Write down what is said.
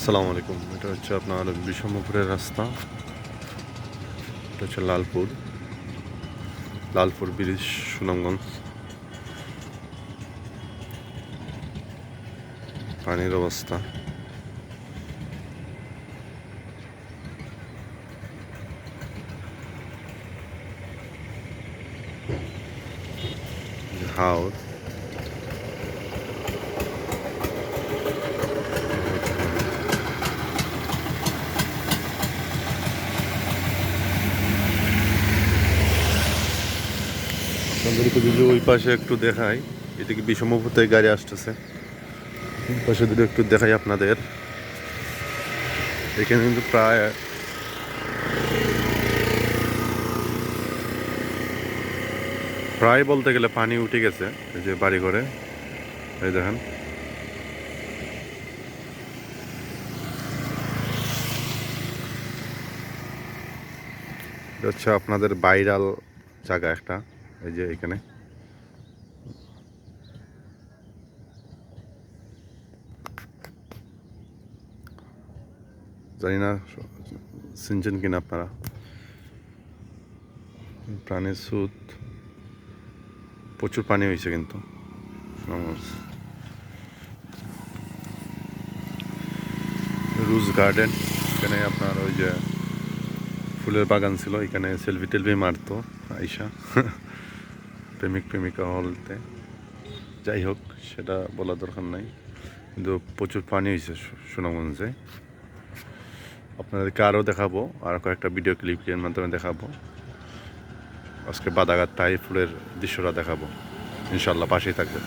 আসসালামু আলাইকুম। এটা হচ্ছে আপনার বিষমপুরের রাস্তা। এটা হচ্ছে লালপুর। লালপুর ব্রিজ, সুনামগঞ্জ। পানির অবস্থা। হাওড় আপনাদেরকে যদি ওই পাশে একটু দেখাই এদিকে বিষমপুর থেকে গাড়ি আসতেছে? ওই পাশে যদি একটু দেখাই আপনাদের। এখানে কিন্তু প্রায় প্রায় বলতে গেলে পানি উঠে গেছে, এই যে বাড়ি ঘরে এই দেখেন। হচ্ছে আপনাদের বাইরাল জায়গা একটা। এই যে এখানে। জানি না, চিনছেন কিনা আপনারা? প্রাণের সুদ প্রচুর পানি হয়েছে কিন্তু। রুজ গার্ডেন, এখানে আপনার ওই যে ফুলের বাগান ছিল, এখানে সেলফি টেলফি মারতো আইসা। প্রেমিক প্রেমিকা হলতে। যাই হোক, সেটা বলা দরকার নাই। কিন্তু প্রচুর পানি হয়েছে সুনামগঞ্জে। আপনাদেরকে আরও দেখাবো, আর কয়েকটা ভিডিও ক্লিপের মাধ্যমে দেখাবো। আজকে বাদাঘাট টাই ফুলের দৃশ্যটা দেখাবো। ইনশাল্লাহ পাশেই থাকবে